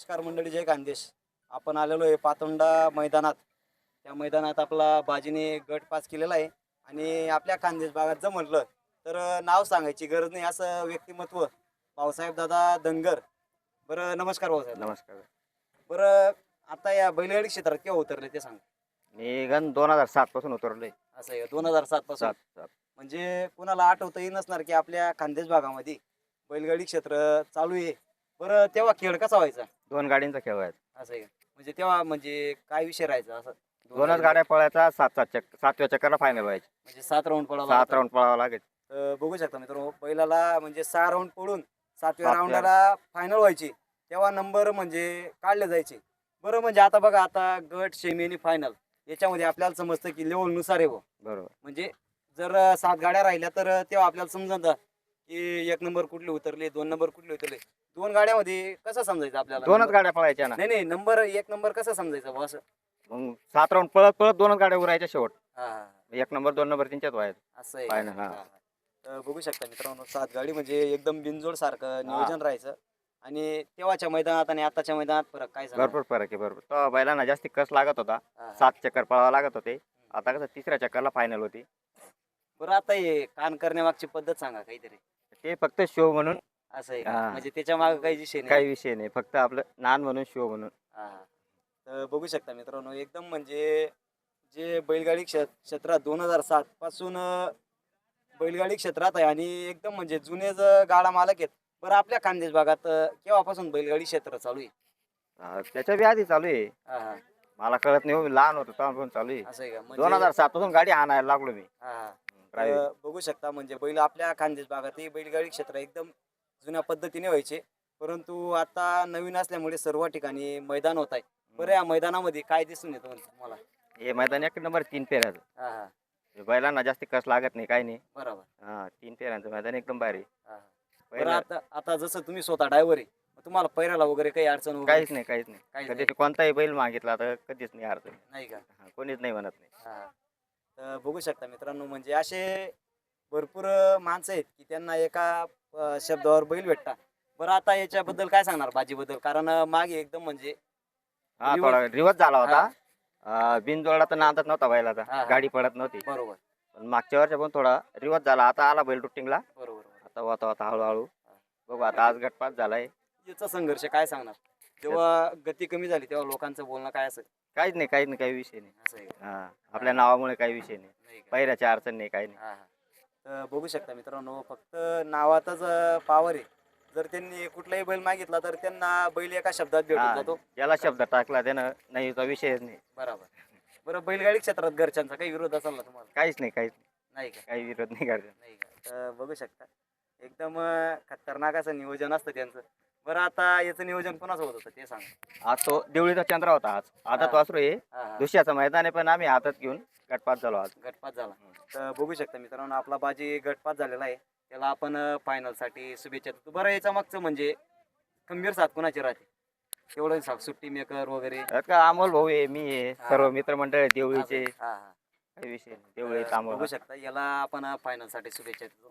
नमस्कार मंडळी जय खानदेश आपण आलेलो आहे पातोंडा मैदानात. त्या मैदानात आपला बाजीने गट पास केलेला आहे. आणि आपल्या खानदेश भागात जर म्हटलं तर नाव सांगायची गरज नाही असं व्यक्तिमत्व. भाऊसाहेब दादा धनगर. बरं नमस्कार भाऊसाहेब. नमस्कार. बरं आता या बैलगाडी क्षेत्रात केव्हा उतरले ते सांग. मी गण दोन हजार सात पासून उतरलोय. असं आहे दोन हजार सात पासून. सात सात. म्हणजे कुणाला आठवतही नसणार की आपल्या खानदेश भागामध्ये बैलगाडी क्षेत्र चालू आहे. बरं तेव्हा खेळ कसा व्हायचा? दोन गाडींचा खेळ व्हायचा. असं आहे का? म्हणजे तेव्हा म्हणजे काय विषय राहायचा असं? दोन दोनच गाडी- गाड्या पळायचा सात सात चक्कर सातव्या चक्करला फायनल व्हायची. म्हणजे सात राऊंड पडावा सात. राऊंड पळावं लागेल बघू शकता मित्रांनो बैलाला म्हणजे सहा राऊंड पडून सातव्या सातव्या- राऊंडला फायनल व्हायची. तेव्हा नंबर म्हणजे काढले जायचे. बरं म्हणजे आता बघा आता गट सेमी आणि फायनल याच्यामध्ये आपल्याला समजतं की लेवलनुसार आहे बुवा. बरोबर. म्हणजे जर अं, सात गाड्या राहिल्या तर अं, तेव्हा आपल्याला समजतं की एक नंबर कुठले उतरले दोन नंबर कुठले उतरले. दोन गाड्यामध्ये कसं समजायचं आपल्याला दोनच? गाड्या पळायच्या ना नाही नाही नंबर एक नंबर कसं समजायचं बुवा असं मग सात राऊंड पळत पळत दोनच गाड्या उरायच्या शेवट हा, हा, हा. एक नंबर दोन नंबर त्यांच्यात व्हायचं असं आहे? हा. हा, हा. तर बघू शकता मित्रांनो सात गाडी म्हणजे एकदम बिनजोड सारखं नियोजन राहायचं आणि तेव्हाच्या मैदानात आणि आताच्या मैदानात फरक काय? भरपूर फरक आहे भरपूर तो बैलांना जास्ती कस लागत होता हा, हा. सात चक्कर पळावं लागत होते आता कसं तिसऱ्या चक्करला फायनल होती बरं आता हे कान करण्यामागची पद्धत सांगा काहीतरी ते फक्त शो म्हणून असं आहे का? हा. म्हणजे त्याच्यामागे काही विषय नाही काही विषय नाही फक्त आपलं नान म्हणून शो म्हणून हा. तर बघू शकता मित्रांनो एकदम म्हणजे जे बैलगाडी क्षे- क्षेत्रात दोन हजार सात पासून अं, बैलगाडी क्षेत्रात आहे आणि एकदम म्हणजे जुने ज गाडा मालक आहेत बरं आपल्या खानदेश भागात अं, केव्हापासून बैलगाडी क्षेत्र चालू आहे हा, त्याच्या बी आधी चालू आहे हा, हा. मला कळत नाही हो, मी लहान होतो चालू आहे असं आहे का म्हणजे- दोन हजार सात पासून गाडी आणायला लागलो मी हा, हा. बघू शकता म्हणजे बैल आपल्या खानदेश भागातही बैलगाडी क्षेत्र एकदम जुन्या पद्धतीने व्हायचे. परंतु आता नवीन असल्यामुळे सर्व ठिकाणी मैदान होत आहे बरं या मैदानामध्ये काय दिसून येतं म्हणजे तुम्हाला? हे मैदान एक नंबर तीन फेऱ्याचं. हा हे. बैलांना जास्त कस लागत नाही काही नाही. बरोबर. हा तीन फेऱ्यांचं मैदान एकदम भारी. हा. बरं पहिलं आता आता जसं तुम्ही स्वतः ड्रायव्हर आहे मग तुम्हाला पैराला वगैरे काही अडचण वगैरे काहीच नाही काहीच नाही. कधी कोणताही बैल मागितला तर कधीच नाही अडचण. नाही का? हा, कोणीच नाही म्हणत नाही. हा. तर बघू शकता मित्रांनो म्हणजे असे भरपूर माणसं आहेत की त्यांना एका अं, शब्दावर बैल भेटतात. बरं आता याच्याबद्दल काय सांगणार भाजीबद्दल कारण अं, मागे एकदम म्हणजे हा रिवर्स- थोडा रिवर्स झाला होता. अं, बिनजोडला तर नांदत नव्हता हा, बैलाचा. हा. गाडी पडत नव्हती. बरोबर. पण मागच्या वर्षी पण थोडा रिवर्स झाला. आता आला बैल रुटिंगला बरोबर बरोबर. आता होता होता हळूहळू. बघू आता आज गटपात झालाय. याचा संघर्ष काय सांगणार? जेव्हा गती कमी झाली तेव्हा लोकांचं बोलणं काय असं काहीच नाही काहीच नाही काही विषय नाही. असं आहे का? हा आपल्या नावामुळे काही विषय नाही. नाही का? पैऱ्याची अडचण नाही काही नाही. हा, हा. तर बघू शकता मित्रांनो फक्त नावातच पावर आहे. जर त्यांनी कुठलाही बैल मागितला तर त्यांना बैल एका शब्दात भेटून जातो. ज्याला शब्द टाकला त्यानं नाही तो विषयच नाही. बरोबर. बरं बैलगाडी क्षेत्रात घरच्यांचा काही विरोध असेल ना तुम्हाला? काहीच नाही काहीच नाही. का? काही विरोध नाही करत नाही का? तर बघू शकता. एकदम खतरनाक असं नियोजन असतं त्यांचं. बरं आता याचं नियोजन कोणाचं होत होतं ते सांगा. आज तो देवळीचा चंद्र होता आज. वासरू आहे. हा, हा. दुसऱ्याचं मैदान आहे पण आम्ही हातात घेऊन गटपात झालो आज. गटपात झाला. तर बघू शकता मित्रांनो आपला बाजी गटपात झालेला आहे. त्याला आपण फायनलसाठी शुभेच्छा देतो. बरं याच्या मागचं म्हणजे खंबीर साथ कोणाची राहते? तेवढं सांग सुट्टी मेकर वगैरे. का अमोल भाऊ आहे मी आहे. सर्व मित्रमंडळ देवळीचे हा, हा. काही विषय नाही. देवळी अमोल बघू शकता याला आपण फायनलसाठी शुभेच्छा देतो.